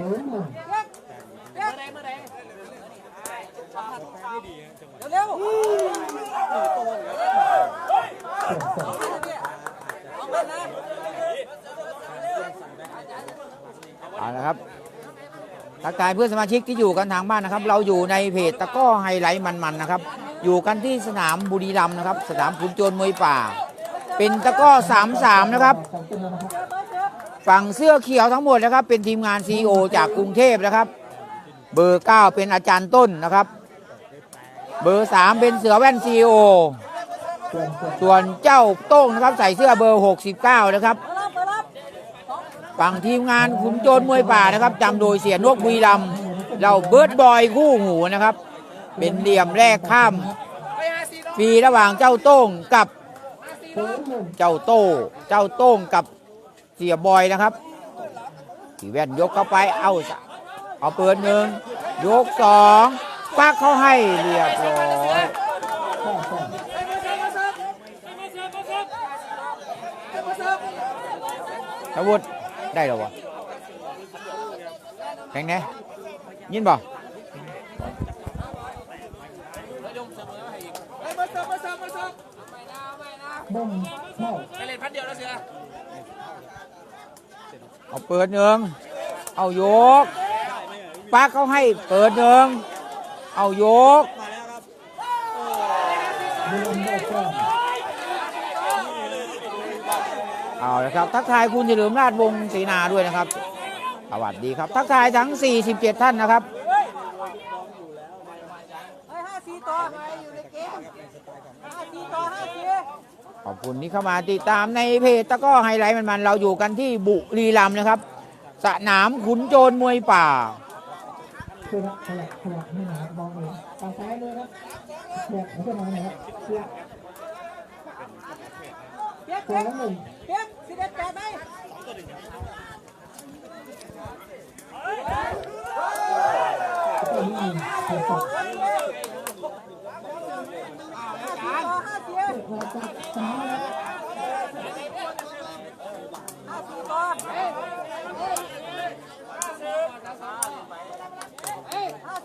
ศูนย์หนึ่งเร็วเอาละครับทักทายเพื่อนสมาชิกที่อยู่กันทางบ้านนะครับ เราอยู่ในเพจตะก้อไฮไลท์มันๆนะครับ อยู่กันที่สนามบุรีรัมย์นะครับ สนามขุนโจรมวยป่า เป็นตะก้อสามสามนะครับ ฝั่งเสื้อเขียวทั้งหมดนะครับ เป็นทีมงานซีอจากกรุงเทพนะครับ เบอร์ 9 เป็นอาจารย์ต้นนะครับ เบอร์ 3 เป็นเสือแว่นซีอส่วนเจ้าโต้งนะครับ ใส่เสื้อเบอร์ 69 นะครับเปิดรับเปิดรับฝั่งทีมงานขุนโจรมวยป่านะครับจำโดยเสียนกบุรีรัมเราเบิร์ดบอยคู่หูนะครับ เป็นเหลี่ยมแรกข้ามฟรีระหว่างเจ้าโต้งกับ เจ้าโต้ เจ้าโต้งกับ เสียบอยนะครับสีแว่นยกเข้าไปเอาสะเอาเปิดหนึ่งยกสองปักเขาให้เรียบร้อยข้อาวุธได้หรอวะแข่งไงยินบ่บ่งเข้าเสือ เอาเปิดหนึ่งเอายกปักเขาให้เปิดหนึ่งเอายกบุรีรัมย์ได้แต้มเอาละครับ ทักทายคุณเฉลิมราชวงศ์ศรีนาด้วยนะครับสวัสดีครับ ทักทายทั้ง 47 ท่านนะครับเฮ้ยห้าสี่ต่ออยู่ในเกมห้าสี่ต่อห้าสี่ ขอบคุณที่เข้ามาติดตามในเพจตะก้อไฮไลท์มันๆเราอยู่กันที่บุรีรัมย์นะครับ สนามขุนโจรมวยป่าคือขยับขยับให้หน่อยมองเลยทางซ้ายเลยครับขยับให้หน่อยนะครับเสียเปียกตัวเปียกละหนึ่งเปียกสิบเอ็ดแปดไหมตัวนี้หนึ่งตัวสอง ห้าสี่ต่อห้า สี่าจะสามนะครับห้าสี่ต่อห้า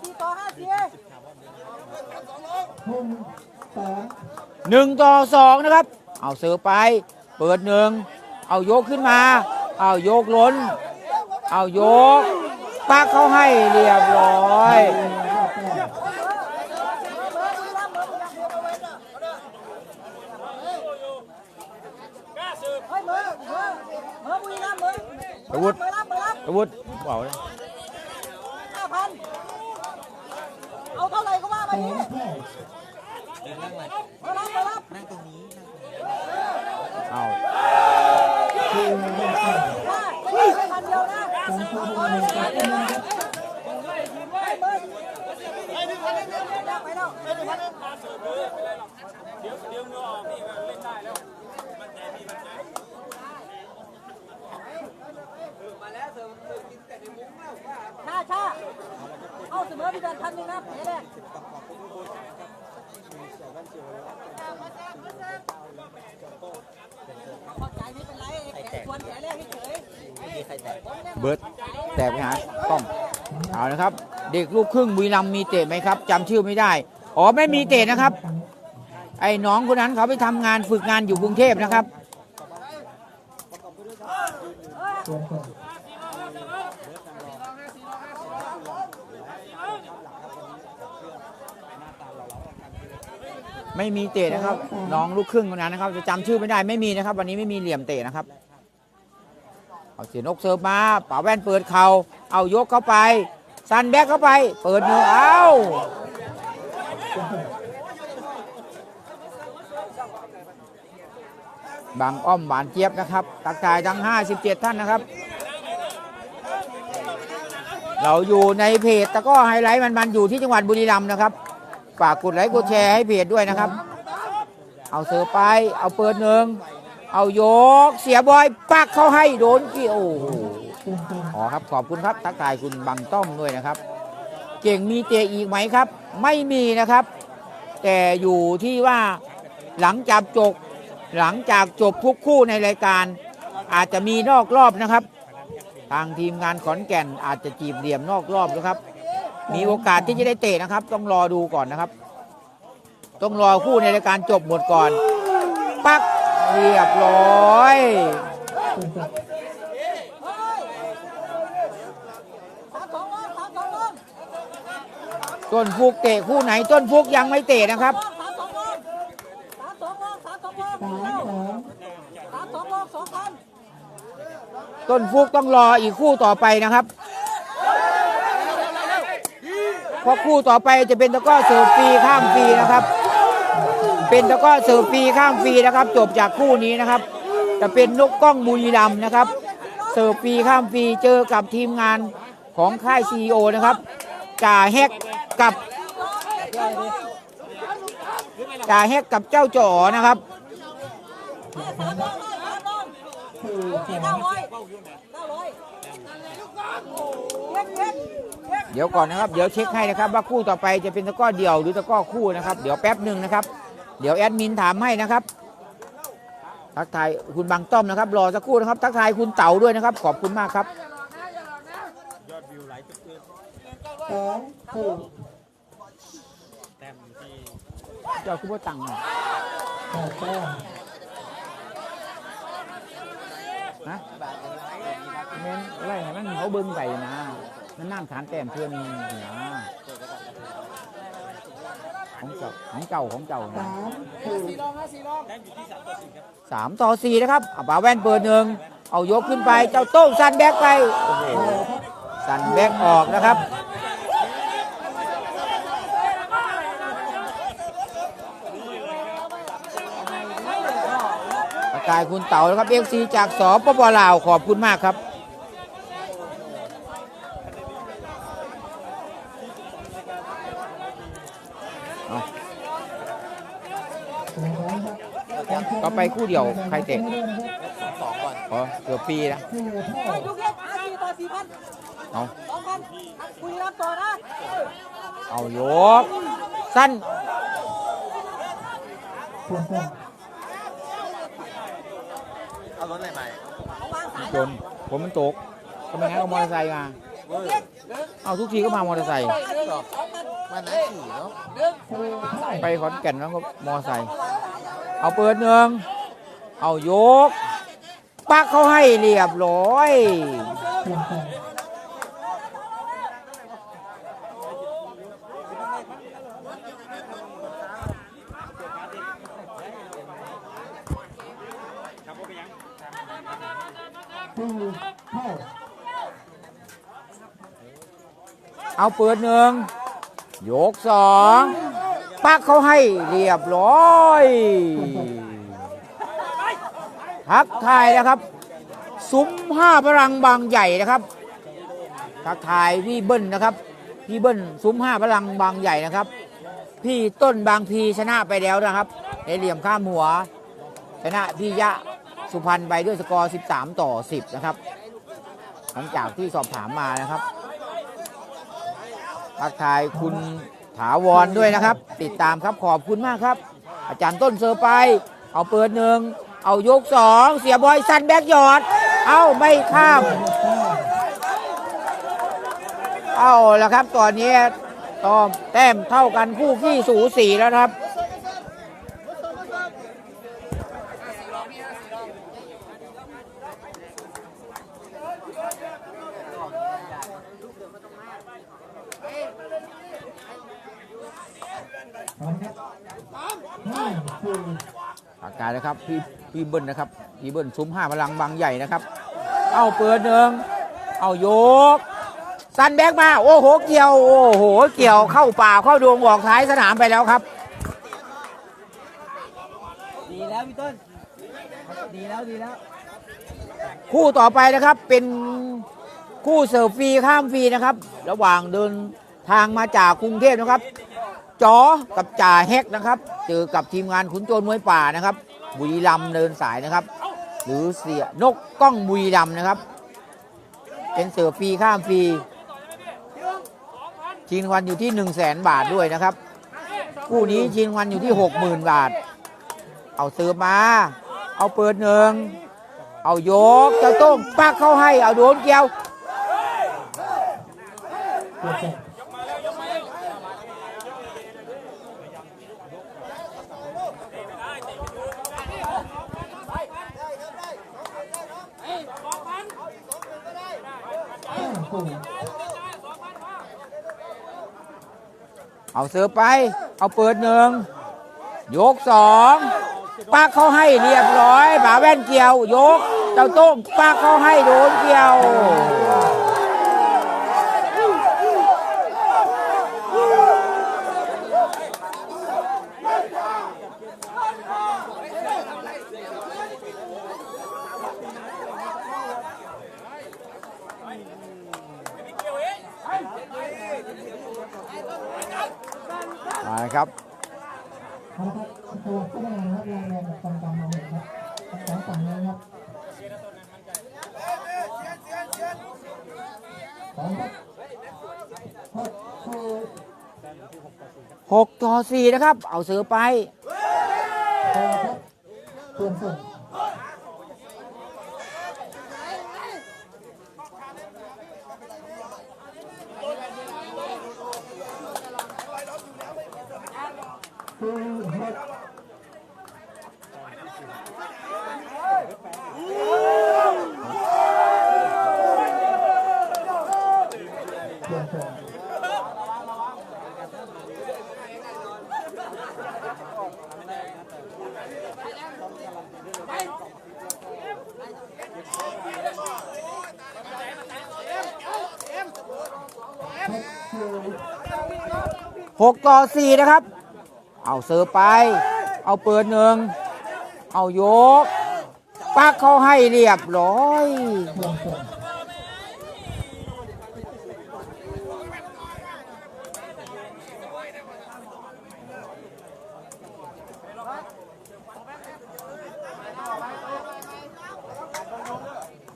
สี่ต่อห้าสี่หนึ่งต่อสองนะครับ เอาเสือไป เปิดหนึ่ง เอายกขึ้นมา เอายกล้น เอายกปักเขาให้เรียบร้อยมือมือมือบุรีรัมย์มือ อาวุธ เปิดรับเปิดรับ อา วุธเปล่าเลยห้าพันเอาเท่าไหร่ก็ว่าไปสอดิงเท่าเปิดรับเปิดรับเอาคือได้แต้มห้าไม่พันเดียวนะสองตัวเป็นหนึ่งต่อหนึ่งนะครับไปเบิร์ดไปแล้ว ชาชาเอาเสมอพี่เดินพันหนึ่งนะเห็นไหมเข้าใจไม่เป็นไรแขนชวนแขนแรกเฉยเบิร์ดแตกไปหากล้องเอานะครับ เด็กลูกครึ่งบุรีรัมมีเตะไหมครับจำชื่อไม่ได้ อ๋อไม่มีเตะนะครับ ไอ้น้องคนนั้นเขาไปทำงานฝึกงานอยู่กรุงเทพนะครับ ส่วนส่วน ไม่มีเตะนะครับ น้องลูกครึ่งคนนั้นนะครับ จะจำชื่อไม่ได้ไม่มีนะครับ วันนี้ไม่มีเหลี่ยมเตะนะครับ เอาเสียนกเสิร์ฟมาป่าแว่นเปิดเขา่าเอายกเข้าไปซันแบ็กเข้าไป เปิดมือเอาบางอ้อมหวานเจี๊ยบนะครับ ตักทายทั้ง 57 ท่านนะครับ เราอยู่ในเพจตะกร้อไฮไลท์มันๆอยู่ที่จังหวัดบุรีรัมย์นะครับ ฝากกดไลค์กดแชร์ให้เพจด้วยนะครับ เอาเสือไป เอาเปิดหนึ่ง เอายก เสียบอย ปักเขาให้โดนกี่โอ้โหส่วนส่วนอ๋อครับขอบคุณครับทักทายคุณบังต้อมด้วยนะครับ เก่งมีเตะอีกไหมครับ ไม่มีนะครับ แต่อยู่ที่ว่าหลังจากจบหลังจากจบทุกคู่ในรายการ อาจจะมีนอกรอบนะครับ ทางทีมงานขอนแก่นอาจจะจีบเหลี่ยมนอกรอบนะครับ มีโอกาสที่จะได้เตะนะครับ ต้องรอดูก่อนนะครับ ต้องรอคู่ในรายการจบหมดก่อน ปักเรียบร้อยต้นฟุกเตะคู่ไหนต้นฟุกยังไม่เตะนะครับต้นฟุกต้องรออีกคู่ต่อไปนะครับ เพราะคู่ต่อไปจะเป็นตะก้อเสิร์ฟฟรีข้ามฟรีนะครับ เป็นตะก้อเสิร์ฟฟรีข้ามฟรีนะครับ จบจากคู่นี้นะครับ จะเป็นนกกล้องบุรีรัมนะครับ เสิร์ฟฟรีข้ามฟรีเจอกับทีมงานของค่ายซีโอนะครับจ่าแฮกกับจ่าแฮกกับเจ้าจ๋อนะครับสามลงเลยสามลงสี่โอเคสอเก้าร้อยเก้าร้อยเย็นเย็น เย็นเดี๋ยวก่อนนะครับ เดี๋ยวเช็คให้นะครับว่าคู่ต่อไปจะเป็นตะกร้อเดี่ยวหรือตะกร้อคู่นะครับ เดี๋ยวแป๊บหนึ่งนะครับ เดี๋ยวแอดมินถามให้นะครับ ทักทายคุณบางต้อมนะครับ รอสักครู่นะครับ ทักทายคุณเต๋าด้วยนะครับ ขอบคุณมากครับสองสี่เจ้าคุณพ่อตังค์แปดแต้มนะแม่นอะไรให้มันเขาเบิ้งไปนะ มันนั่งขานแต้มเพื่อนนะของเจ้าของเจ้าของเจ้านะสามสี่สามต่อสี่นะครับเอาปาแว่นเปิดหนึ่งเอายกขึ้นไปเจ้าโต้งซันแบ็กไปโอ้โหเอาละครับซันแบ็กออกนะครับประกายคุณเต๋านะครับเอฟซีจากสปปลาวขอบคุณมากครับ สองร้อยครับ ต่อ ไปคู่เดียวใครเตะไม่ได้นะครับอ๋อเกือบปีนะคู่เท่าลูกเล็กห้าสี่ต่อสี่พันเอาสองพันคุยรับต่อนะเอายกสั้นเปลี่ยนแต้มเอาวางสายจนผมมันตกก็ไม่งั้นเอามอเตอร์ไซค์มาเอาทุกทีก็มามอเตอร์ไซค์สองพันมันน่าขี่เนาะคู่เท่าไปขอนแก่นแล้วก็มอเตอร์ไซค์ เอาเปิดหนึ่งเอายก ปักเขาให้เรียบร้อยเอาเปิดหนึ่งยกสอง ปักเขาให้เรียบร้อยทักทายนะครับ ซุ้มห้าพลังบางใหญ่นะครับทักทายพี่เบิ้ลนะครับ พี่เบิ้ลซุ้มห้าพลังบางใหญ่นะครับ พี่ต้นบางพีชนะไปแล้วนะครับในเหลี่ยมข้ามหัว ชนะพี่ยะสุพรรณไปด้วยสกอร์ 13 ต่อ 10 นะครับ หลังจากที่สอบถามมานะครับทักทายคุณ ถาวรด้วยนะครับ ติดตามครับขอบคุณมากครับ อาจารย์ต้นเซอร์ไป เอาเปิดหนึ่งเอายกสองเสียบอยสันแบกหยอด เอาไม่ข้าม เอาละครับตอนนี้ตอมแต้มเท่ากันคู่ขี้สูสีแล้วครับ พร้อมครับห้าสี่ ปากกาเลยครับพี่พี่เบิ้ลนะครับพี่เบิ้ลซุ้มห้าพลังบางใหญ่นะครับ เอาเปิดหนึ่งเอายกสันแบ็กมา โอ้โห เกี่ยว โอ้โห เกี่ยวเข้าป่าเข้าดวงออกท้ายสนามไปแล้วครับ ดีแล้วพี่ต้น ดีแล้วดีแล้ว คู่ต่อไปนะครับเป็นคู่เสิร์ฟฟรีข้ามฟรีนะครับ ระหว่างเดินทางมาจากกรุงเทพนะครับ จอกับจ่าแฮกนะครับ เจอกับทีมงานขุนโจรมวยป่านะครับ บุรีรัมเดินสายนะครับ หรือเสียนกกล้องบุรีรัมนะครับ เป็นเสิร์ฟรีข้ามฟรีชิงวันอยู่ที่ 1 0 0 0 0แสนบาทด้วยนะครับ คู่นี้ชิงวันอยู่ที่ 60,000 บาท เอาเสิร์ฟมา เอาเปิดหนึ่งเอาโยกเจ้าต้งปักเข้าให้ เอาโดนเกี่ยว เปลี่ยนเสร็จ เอาเสือไป เอาเปิดหนึ่งยกสองปักเขาให้เรียบร้อยป่าแว่นเกี่ยว ยก เจ้าโต้งปักเขาให้โดนเกี่ยว มาครับ เอาละครับตัวผู้บริหารครับรายงานกับกรรมการมาหมดครับสองฝั่งเลยครับสองครับ หกต่อสี่นะครับ เอาเสือไปพอครับเปลี่ยนส่งคู่ 6 ต่อ 4 นะครับ เอาเสือไป เอาเปิดหนึ่ง เอายก ปักเขาให้เรียบร้อยเลย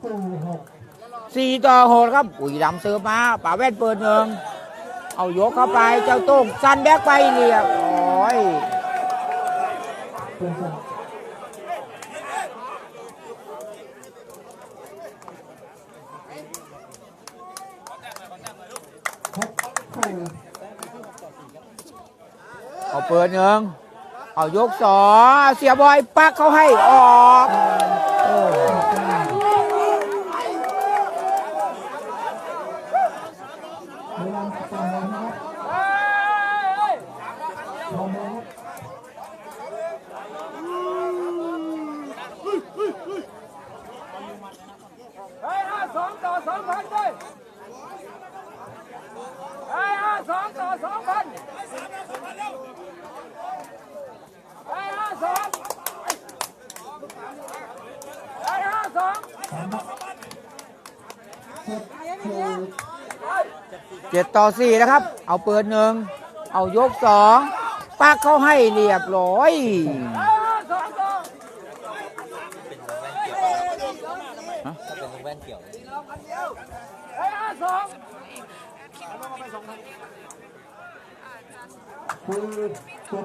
นส่งคู่หกสี่ต่อหครับ อุ้ยดำเสือมาป่าแว่นเปิดหนึ่ง เอายกเข้าไปเจ้าโต้งซันแบ็กไปเรียบร้อเปลี่ยนส่งหกคู่เอาเปิดหนึ่งเอายกสองเอาเสียบอยปักเขาให้ออกโอ้ เวลาต่อเลยนะครับลงเลยครับ เฮ้ยห้าสองต่อสองพันด้วยเฮ้ยห้าสองต่อสองพันเฮ้ยห้าสองเฮ้ยห้าสอง สามครับเจ็ดคู่ เจ็ดต่อสี่นะครับ เอาเปิดหนึ่ง เอายกสองปักเขาให้เรียบร้อย เฮ้ยห้าสองต่อ ถ้าเป็นแว่นเกี่ยว เฮ้ยห้าสอง คู่เจ็ดคู่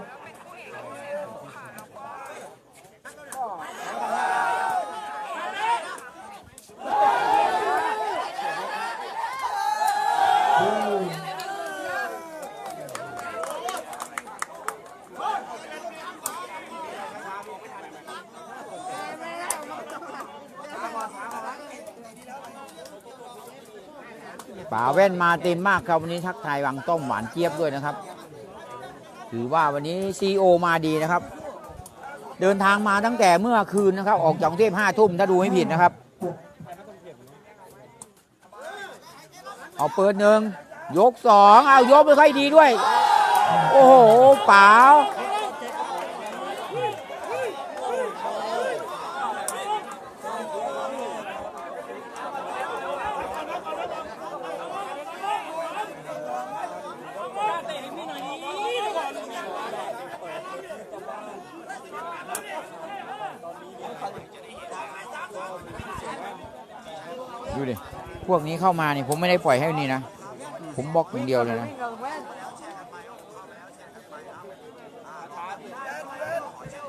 ป่าแว่นมาเต็มมากครับวันนี้ทักทายวังต้มหวานเจี๊ยบด้วยนะครับ ถือว่าวันนี้ซีโอมาดีนะครับ เดินทางมาตั้งแต่เมื่อคืนนะครับ ออกจากกรุงเทพห้าทุ่มถ้าดูไม่ผิดนะครับ เอาเปิดหนึ่งยกสองเอายกไม่ค่อยดีด้วย โอ้โหป่า ดูดิ พว กนี้เข้ามาเนี่ยผมไม่ได้ปล่อยให้นี่นะ ผมบล็อกอย่างเดียวเลยนะ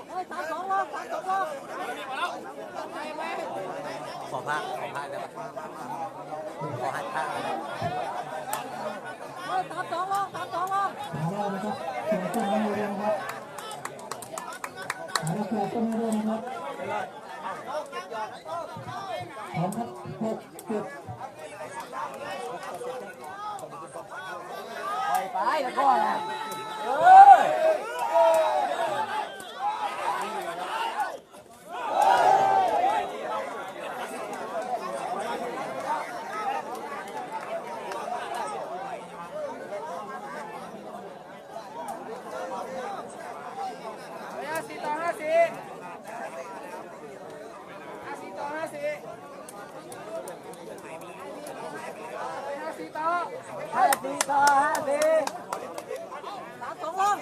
เฮ้ยสามสองรอบสามสองรอบอภาคขอภาคได้ปะขอให้ภาคเฮ้ยตามสองลงตามสองลงหาเรานะครับเสียงต้นไม้เรียนครับหาเราเสียงต้นไม้เรียนครับพร้อมครับหกเจ็ด ไป แล้วก็นะห้าสี่ต่อห้าสี่ห้าสี่ต่อห้าสี่ห้าสี่ต่อ ห้าสี่ต่อห้าสี่ตามสองลง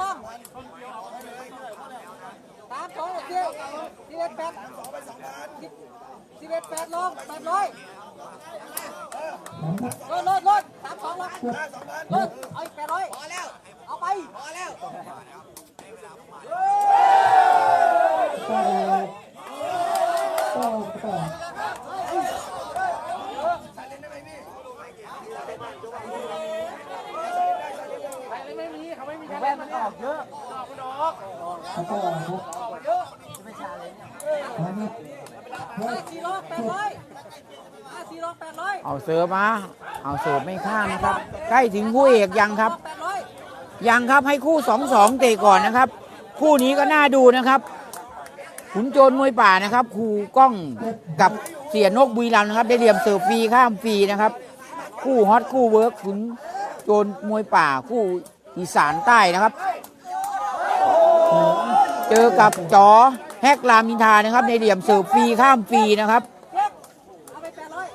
ตามสองสามสองหกเจ็ดสิบเอ็ดแปดสิบเอ็ดแปดลงแปดร้อยลดลดลดสามสองลดลดเอาอีกแปดร้อยพอแล้ว เอาไป พอแล้ว ก็เลยก็ต่อ ไม่มีเขาไม่มีคะแน แว่ น น มั มัน น อ อ อ อก กเยอะ แล้วก็ครับพร้อมครับห้าสี่ร้อยแปดร้อยห้าสี่ร้อยแปดร้อยเอาเสิร์ฟมาเอาเสิร์ฟไม่ข้ามนะครับ ใกล้ถึงคู่เอกยังครับ ยังครับให้คู่สองสองเตะก่อนนะครับ คู่นี้ก็น่าดูนะครับขุนโจรมวยป่านะครับครูกล้องกับเสียนกบุรีรัมนะครับ ได้เหลี่ยมเสิร์ฟฟรีข้ามฟรีนะครับ คู่ฮอตคู่เวิร์คขุนโจรมวยป่าคู่อีสานใต้นะครับ เจอกับจอแฮกรามินทานะครับ ในเหลี่ยมเสิร์ฟฟรีข้ามฟรีนะครับเจ็ดเอาไปแปดร้อย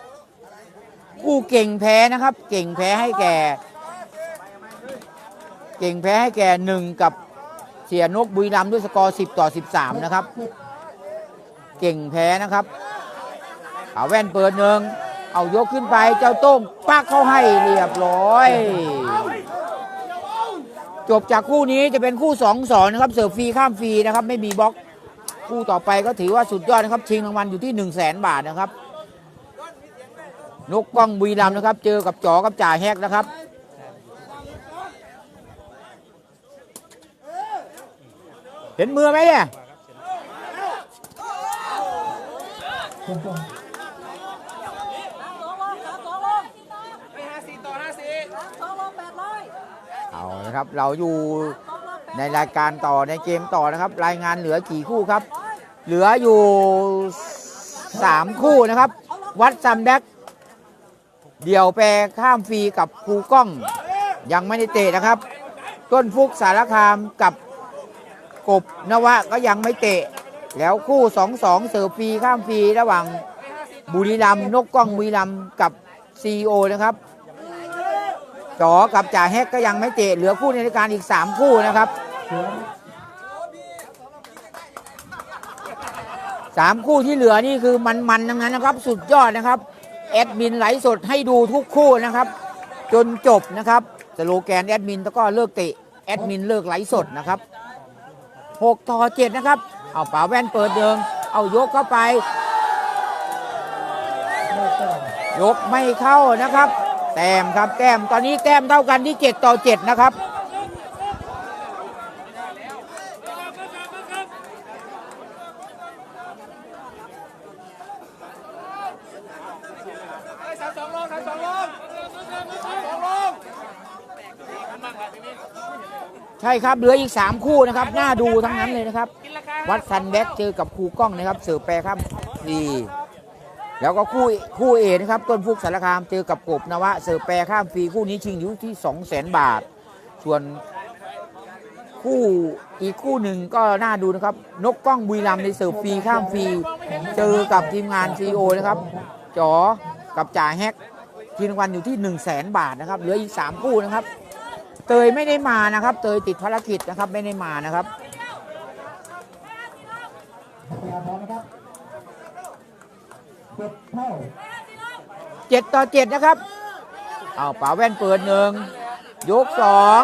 คู่เก่งแพ้นะครับ เก่งแพ้ให้แก่ เก่งแพ้ให้แก่หนึ่งกับเสียนกบุรีรัมย์ด้วยสกอร์10ต่อ13นะครับ เก่งแพ้นะครับเอาแว่นเปิดหนึ่งเอายกขึ้นไปเจ้าโต้งปักเข้าให้เรียบร้อย จบจากคู่นี้จะเป็นคู่2 2นะครับเสิร์ฟฟรีข้ามฟรีนะครับ ไม่มีบล็อกคู่ต่อไปก็ถือว่าสุดยอดนะครับ ชิงรางวัลอยู่ที่1 0 0 0 0แบาทนะครับ นกกล้องบุรีรัมย์นะครับ เจอกับจอกับจ่าแฮกนะครับเห็นมือไหมเนี่ย เพื่อนต้น สามสองลงสามสองลง ไปห้าสี่ต่อห้าสี่ สามสองลงแปดร้อย เอาละครับ เราอยู่ในรายการต่อในเกมต่อนะครับ รายงานเหลือกี่คู่ครับ เหลืออยู่ 3 คู่นะครับ วัดซัมแดกเดี่ยวแปรข้ามฟรีกับครูกล้อง ยังไม่ได้เตะนะครับ ต้นฟุกสารคามกับกบนวะก็ยังไม่เตะ แล้วคู่ 2-2 เสิร์ฟฟรีข้ามฟรีระหว่างบุรีรัมนกกล้องบุรีรัมกับซีโอนะครับ จอกับจ่าแฮกก็ยังไม่เตะเหลือคู่ในรายการอีก 3 คู่นะครับเสือสามคู่ที่เหลือนี่คือมันๆทั้งนั้นนะครับ สุดยอดนะครับแอดมินไหลสดให้ดูทุกคู่นะครับ จนจบนะครับสโลแกนแอดมินแล้วก็เลิกเตะแอดมินเลิกไหลสดนะครับ6ต่อ7นะครับ เอาป่าแว่นเปิดเดิงเอายกเข้าไป ยกไม่เข้านะครับ แต้มครับแต้มตอนนี้แต้มเท่ากันที่ 7 ต่อ 7 นะครับไปสามสองลงสามสองลสองลใช่ครับ เหลืออีก 3 คู่นะครับ น่าดูทั้งนั้นเลยนะครับ วัดซันแบ็กเจอกับครูกล้องนะครับ เสือแปรครับดี แล้วก็คู่คู่เอนะครับต้นฟุกสารคามเจอกับกบนวะเสือแปรข้ามฟรีคู่นี้ชิงอยู่ที่2 0 0 0 0 0บาท ส่วนคู่อีกคู่หนึ่งก็น่าดูนะครับ นกกล้องบุรีรัมในเสือฟรีข้ามฟรีเจอกับทีมงานซีโอนะครับจอกับจ่าแฮกทีมรางวัลอยู่ที่ 1 0 0 0 0แบาทนะครับเหลืออีก 3 คู่นะครับ เตยไม่ได้มานะครับ เตยติดภารกิจนะครับไม่ได้มานะครับ พยายามพร้อมนะครับ เจ็ดต่อเจ็ดนะครับเอาป่าแว่นเปิดหนึ่งยกสอง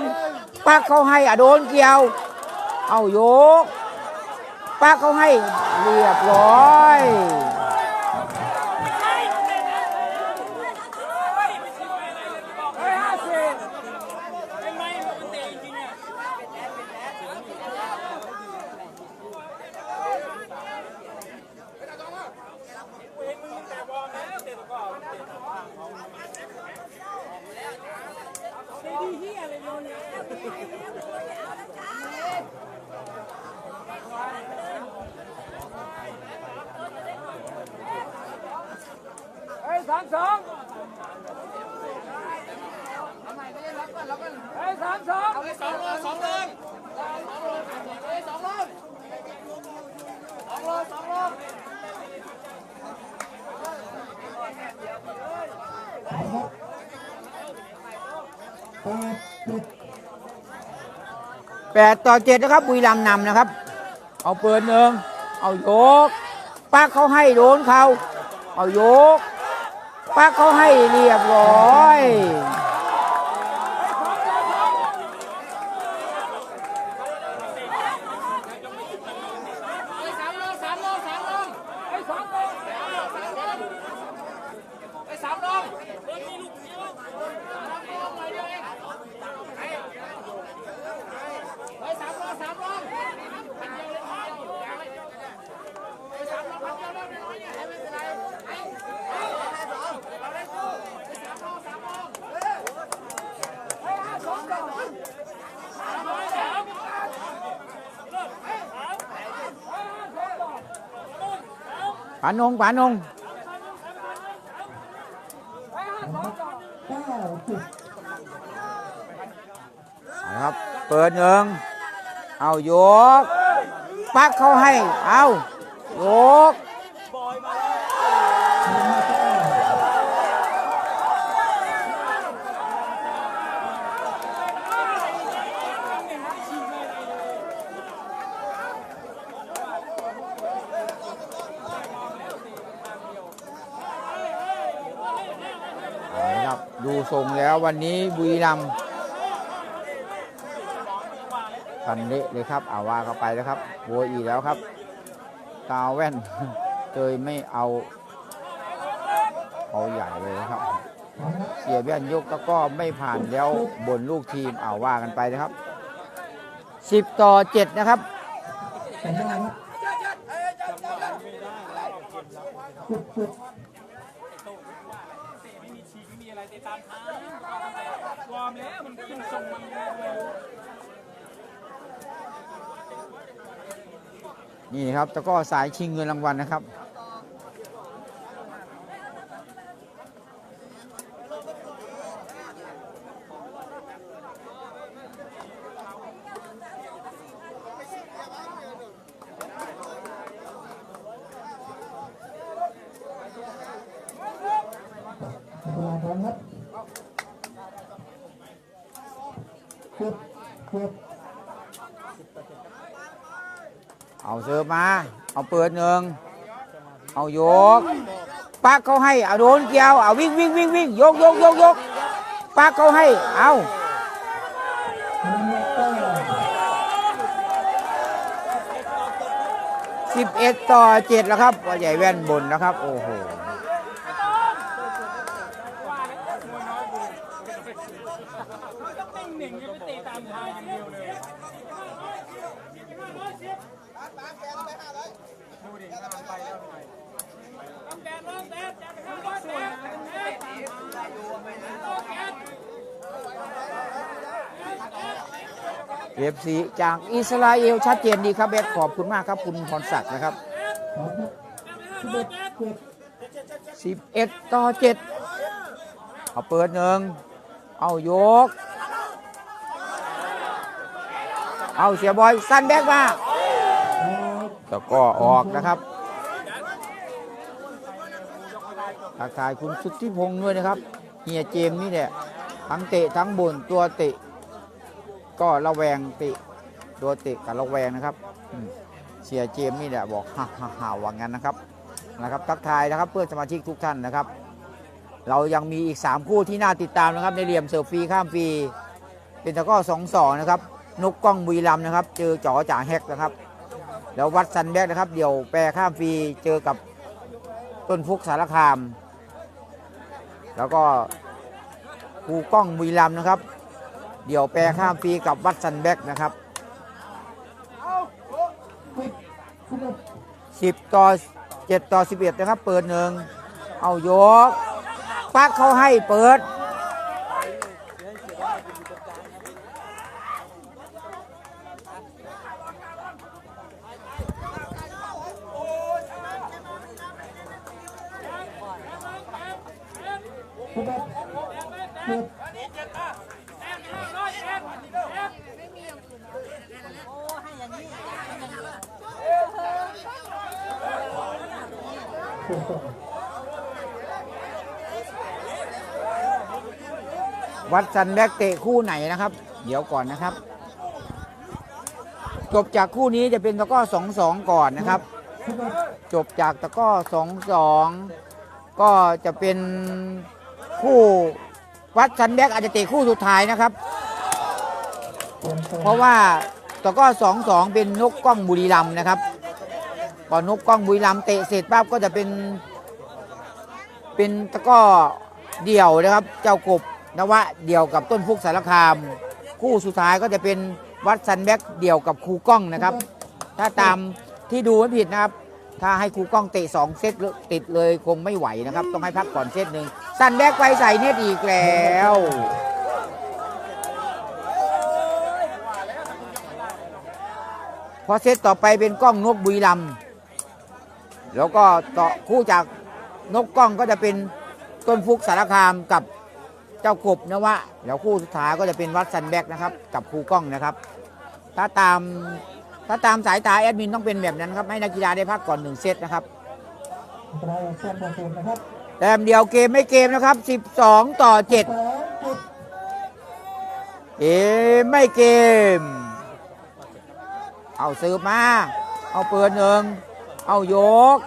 ปักเขาให้อโดนเกี่ยว เอายกปักเขาให้เรียบร้อย เฮ้ยห้าสิบเป็นไงมันเตะจริงอะ เฮ้ยสามสองเฮ้ยสามสอง สองลงสองลงเฮ้ยสองลงสองลงสองลง แปดต่อเจ็ดนะครับบุรีรัมย์นำนะครับ เอาเปิดหนึ่งเอาโยกปักเขาให้โดนเขาเอาโยกปักเขาให้เรียบร้อย เฮ้ยสามลงสามลงสามลงเฮ้ยสองลงสามลงสามลงเฮ้ยสามลงเฮ้ยมีลูกเดียวสามลงหน่อยเดียวเองเฮ้ยเฮ้ยสามลงสามลงพันเดียวเลยพันเดียวเฮ้ยสามลงพันเดียวเร็วน้อยเนี่ยไม่เป็นไรเฮ้ยเฮ้ยเราเล่นสู้เฮ้ยสามลงสามลงเฮ้ยเฮ้ยห้าสองลงสามลงสามเฮ้ยสาม ปานงปานงนะครับ เปิดเงิงเอาโยก ปักเขาให้ เอาโยก เอาละครับ ดูทรงแล้ววันนี้บุรีรัมกันเละเลยครับอาว่าเข้าไปแล้วครับโวยอีแล้วครับ ตาแว่นเจยไม่เอาเอาใหญ่เลยนะครับ เสียแว่นยกตะกร้อไม่ผ่านแล้วบนลูกทีมเอาว่ากันไปนะครับสิบต่อเจ็ดนะครับ แต่ได้ครับสิบสิบ ไม่มีฉีกไม่มีอะไรเตะตามทางวอร์มแล้วมันขึ้นทรงมันเลย นี่ครับตะก้อสายชิงเงินรางวัลนะครับเวลาพร้อมครับ เอาเสิร์ฟมา เอาเปิดหนึ่งเอายกปักเขาให้เอาโดนเกี่ยวเอาวิ่งวิ่งวิ่งวิ่งยกยกยกยกปักเขาให้เอาสิบเอ็ดต่อเจ็ดแล้วครับว่าใหญ่แว่นบนนะครับ โอ้โห ต้องนิ่งๆอย่าไปเตะตามทางอย่างเดียวเลยดูดิมันไปแล้วไงต้องแดนต้องแดนแดนไปข้างบนแดนแดนต้องแดน เอฟซีจากอิสราเอลชัดเจนดีครับแบกขอบคุณมากครับคุณพรศักดิ์นะครับ 11 ต่อ 7 เอาเปิดหนึ่ง เอาโยก เอาเสียบอยสั้นแบกมาแปดแต่ก็ออกนะครับทักทายคุณสุทธิพงศ์ด้วยนะครับ เฮียเจมนี่แหละทั้งเตะทั้งบนตัวเตะ ก็ระแวงตะตัวตะกับระแวงนะครับเสียเจมส์นี่แหละบอกฮ่าฮ่าฮ่าว่างั้นนะครับนะครับทักทายนะครับเพื่อนสมาชิกทุกท่านนะครับ เรายังมีอีก 3 คู่ที่น่าติดตามนะครับ ในเหลี่ยมเสิร์ฟฟรีข้ามฟรีเป็นตะก้อสองสองนะครับนกกล้องบุรีรัมนะครับ เจอจ๋อจ่าแฮกนะครับแล้ววัดซันแบกนะครับ เดี๋ยวแปรข้ามฟรีเจอกับต้นฟุกสารคาม แล้วก็ครูกล้องบุรีรัมนะครับ เดี๋ยวแปรข้ามฟรีกับวัดซันแบกนะครับสิบต่อเจ็ด10ต่อ7ต่อ11นะครับ เปิดหนึ่งเอายกปักเขาให้เปิด สิบเอ็ดสิบ โอ้ให้อย่างนี้ สิบสอง วัดซันแบกเตะคู่ไหนนะครับ เดี๋ยวก่อนนะครับ จบจากคู่นี้จะเป็นตะก้อสองสองก่อนนะครับ จบจากตะก้อสองสองก็จะเป็นคู่วัดซันแบกอาจจะเตะคู่สุดท้ายนะครับ เพราะว่าตะก้อสองสองเป็นนกกล้องบุรีรัมนะครับพอนนกกล้องบุรีรัมเตะเสร็จปั๊บก็จะเป็น เป็นตะก้อเดี่ยวนะครับ เจ้ากบ นวะเดี่ยวกับต้นฟุกสารคาม คู่สุดท้ายก็จะเป็นวัดซันแบ็กเดี่ยวกับครูกล้องนะครับ ถ้าตามที่ดูไม่ผิดนะครับ ถ้าให้ครูกล้องเตะสองเซตติดเลยคงไม่ไหวนะครับ ต้องให้พักก่อนเซตหนึ่งซันแบ็กไปใส่เน็ตอีกแล้วพอเซตต่อไปเป็นกล้องนกบุรีรัมย์แล้วก็ต่อคู่จากนกกล้องก็จะเป็นต้นฟุกสารคามกับ เจ้ากบนะวะแล้วคู่สุดท้ายก็จะเป็นวัดซันแบกนะครับ กับครูกล้องนะครับ ถ้าตามถ้าตามสายตาแอดมินต้องเป็นแบบนั้นครับให้นักกีฬาได้พักก่อนหนึ่งเซตนะครับแต้มต่มเดียวเกมไม่เกมนะครับ 12 ต่อ7สองสิบเอ๊ะไม่เกม เอาซื้อมา เอาเปิดหนึ่ง เอายก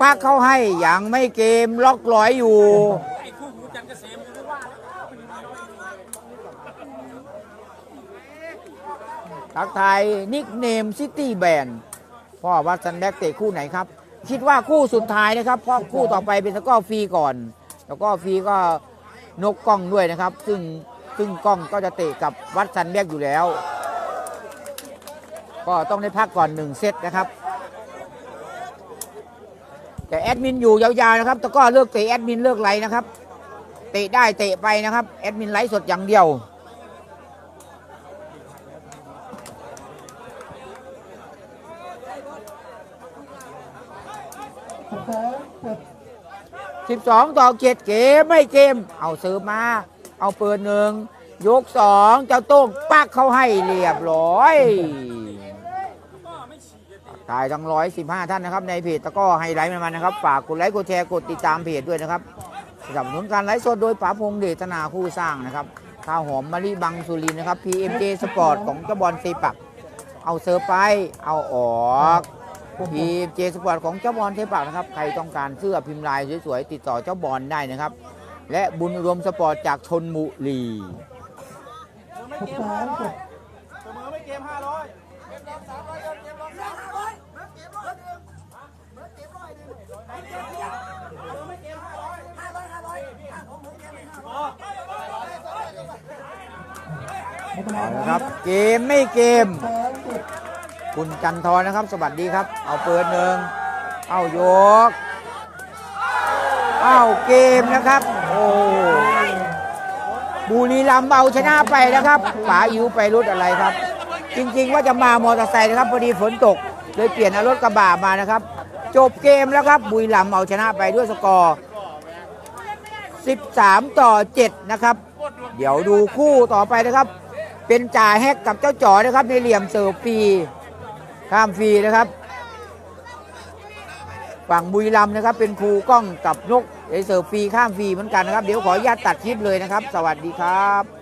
ปักเข้าให้ ยังไม่เกมล็อกร้อยอยู่ ทักทายนิกเนมซิตี้แบนพ่อวัดซันแบกเตะคู่ไหนครับ คิดว่าคู่สุดท้ายนะครับเพราะคู่ต่อไปเป็นสกอร์ฟรีก่อน แล้วก็ฟรีก็นกกล้องด้วยนะครับ ซึ่งซึ่งกล้องก็จะเตะกับวัดซันแบกอยู่แล้ว ก็ต้องได้พักก่อนหนึ่งเซตนะครับแต่แอดมินอยู่ยาวๆนะครับต่ก็เลิกเตะแอดมินเลิกไลนะครับ เตะได้เตะไปนะครับแอดมินไลฟ์สดอย่างเดียว สิบสองเจ็ด 12 ต่อเจ็ดเกมไม่เกม เอาเสิร์มา เอาเปิดหนึ่งยกสองเจ้าโต้งปักเขาให้เรียบร้อยตายทั้งร้อยสิบห้าท่านนะครับ ในเพจตะกร้อไฮไลท์มันนะครับ ฝากกดไลค์กดแชร์กดติดตามเพจด้วยนะครับสนับสนุนการไลฟ์สดโดยป๋าพงษ์เดชนาคู่สร้างนะครับข้าวหอมมะลิบังสุรินนะครับ PMJ Sport ของเจ้าบอลเซปัก เอาเสิร์ไป เอาออก พีเจสปอร์ตของเจ้าบอลเทปากนะครับ ใครต้องการเสื้อพิมพ์ลายสวยๆ ติดต่อเจ้าบอลได้นะครับ และบุญรวมสปอร์ตจากชนบุรีสิบสองเจ็ดเสมอไม่เกมห้าร้อยไม่เป็นไรเอานะละคครัรับบเกมไม่เกมสองสิบ คุณจันทร์นะครับ สวัสดีครับ เอาเปิดหนึ่งเอายกเอาเกมนะครับ โอ้บุรีรัมย์เอาชนะไปนะครับป๋าอิวไปรถอะไรครับ จริง ๆ ว่าจะมามอเตอร์ไซค์นะครับพอดีฝนตก เลยเปลี่ยนเอารถกระบะมานะครับ จบเกมแล้วครับ บุรีรัมย์เอาชนะไปด้วยสกอร์ 13 ต่อ 7 นะครับ เดี๋ยวดูคู่ต่อไปนะครับ เป็นจ่าแฮกกับเจ้าจ๋อนะครับในเหลี่ยมเสิร์ฟฟรี ข้ามฟรีนะครับ ฝั่งบุรีรัมย์นะครับ เป็นครูกล้องกับนกไอเสิร์ฟฟรีข้ามฟรีเหมือนกันนะครับ เดี๋ยวขออนุญาตตัดคลิปเลยนะครับ สวัสดีครับ